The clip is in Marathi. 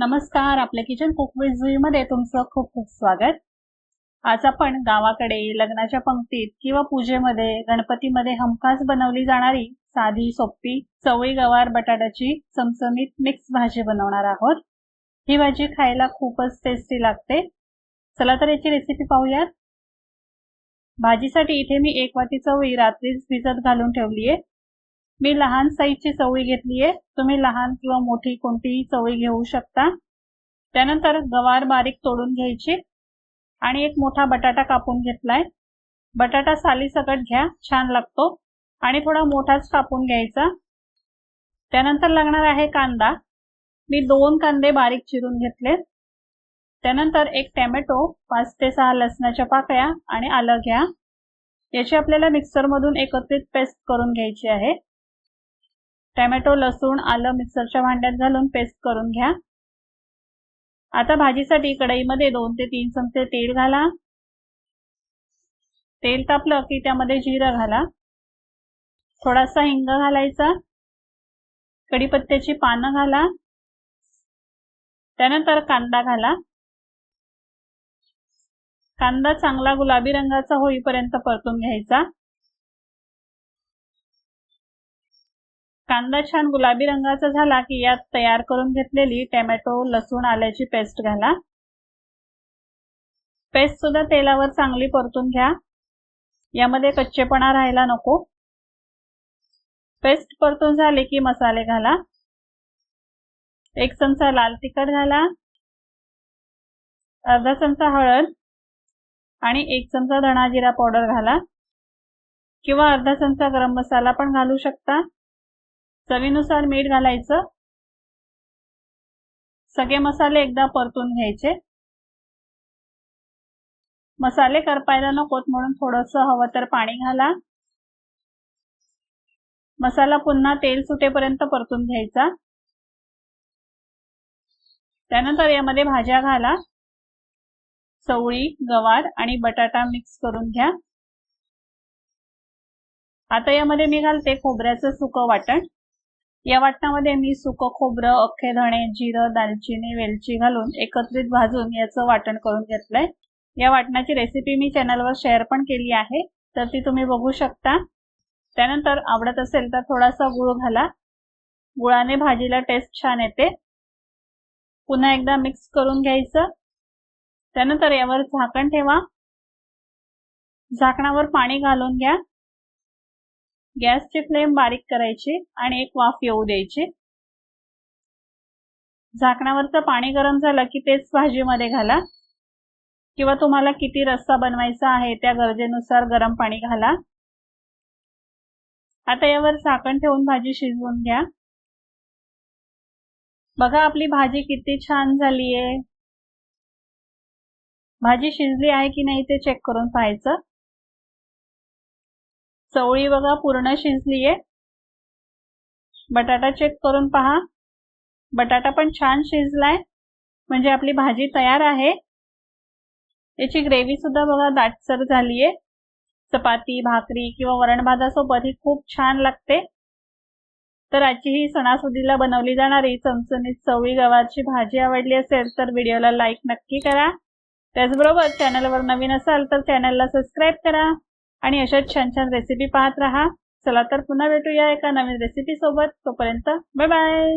नमस्कार आपल्या किचन कुकमध्ये तुमचं खूप खूप स्वागत. आज आपण गावाकडे लग्नाच्या पंक्तीत किंवा पूजेमध्ये गणपतीमध्ये हमखास बनवली जाणारी साधी सोपी चवळी गवार बटाट्याची चमचमीत मिक्स भाजी बनवणार आहोत. ही भाजी खायला खूपच टेस्टी लागते. चला तर याची रेसिपी पाहूयात. भाजीसाठी इथे मी एक वाटी चवळी रात्रीच भिजत घालून ठेवली आहे मी लहान साईजची चवळी घेतली आहे. तुम्ही लहान किंवा मोठी कोणतीही चवळी घेऊ शकता. त्यानंतर गवार बारीक तोडून घ्यायची आणि एक मोठा बटाटा कापून घेतलाय. बटाटा सालीसकट घ्या छान लागतो. आणि थोडा मोठाच कापून घ्यायचा. त्यानंतर लागणार आहे कांदा. मी दोन कांदे बारीक चिरून घेतले. त्यानंतर एक टॅमॅटो पाच ते सहा लसणाच्या पाकळ्या आणि आलं घ्या. याची आपल्याला मिक्सरमधून एकत्रित पेस्ट करून घ्यायची आहे. टॅमॅटो लसूण आलं मिक्सरच्या भांड्यात घालून पेस्ट करून घ्या. आता भाजीसाठी कढईमध्ये दोन ते तीन चमचे तेल घाला. तेल तापलं की त्यामध्ये जिरं घाला. थोडासा हिंग घालायचा. कढीपत्त्याची पानं घाला. त्यानंतर कांदा घाला. कांदा चांगला गुलाबी रंगाचा होईपर्यंत परतून घ्यायचा. कांदा छान गुलाबी रंगाचा झाला की यात तयार करून घेतलेली टॅमॅटो लसूण आल्याची पेस्ट घाला. पेस्ट सुद्धा तेलावर चांगली परतून घ्या. यामध्ये कच्चेपणा राहायला नको. पेस्ट परतून झाले की मसाले घाला. एक चमचा लाल तिखट घाला. अर्धा चमचा हळद आणि एक चमचा धणा जिरा पावडर घाला. किंवा अर्धा चमचा गरम मसाला पण घालू शकता. चवीनुसार मीठ घालायचं. सगळे मसाले एकदा परतून घ्यायचे. मसाले करपायला नकोत म्हणून थोडस हवं तर पाणी घाला. मसाला पुन्हा तेल सुटेपर्यंत परतून घ्यायचा. त्यानंतर यामध्ये भाज्या घाला. चवळी गवार आणि बटाटा मिक्स करून घ्या. आता यामध्ये मी घालते खोबऱ्याचं सुकं वाटण. या वाटणामध्ये मी सुकं खोबरं अख्खे धणे जिरं दालचिनी वेलची घालून एकत्रित भाजून याचं वाटण करून घेतलंय. या वाटणाची रेसिपी मी चॅनलवर शेअर पण केली आहे तर ती तुम्ही बघू शकता. त्यानंतर आवडत असेल तर थोडासा गुळ घाला. गुळाने भाजीला टेस्ट छान येते. पुन्हा एकदा मिक्स करून घ्यायचं. त्यानंतर यावर झाकण ठेवा. झाकणावर पाणी घालून घ्या. गॅसची फ्लेम बारीक करायची आणि एक वाफ येऊ द्यायची. झाकणावरचं पाणी गरम झालं की तेच भाजीमध्ये घाला. किंवा तुम्हाला किती रस्सा बनवायचा आहे त्या गरजेनुसार गरम पाणी घाला. आता यावर झाकण ठेवून भाजी शिजवून घ्या. बघा आपली भाजी किती छान झालीये. भाजी शिजली आहे की नाही ते चेक करून पाहायचं. चवळी बघा पूर्ण शिजलीये. बटाटा चेक करून पहा. बटाटा पण छान शिजलाय. म्हणजे आपली भाजी तयार आहे. याची ग्रेव्ही सुद्धा बघा दाटसर झालीये. चपाती भाकरी किंवा वरण भातासोबत ही खूप छान लागते. तर आजची ही सणासुदीला बनवली जाणारी चमचणीत चवळी गव्हाची भाजी आवडली असेल तर व्हिडिओला लाईक नक्की करा. त्याचबरोबर चॅनलवर नवीन असाल तर चॅनलला सबस्क्राईब करा. आणि अशाच छान छान रेसिपी पाहत राहा. चला तर पुन्हा भेटूया एका नवीन रेसिपी सोबत. तोपर्यंत बाय बाय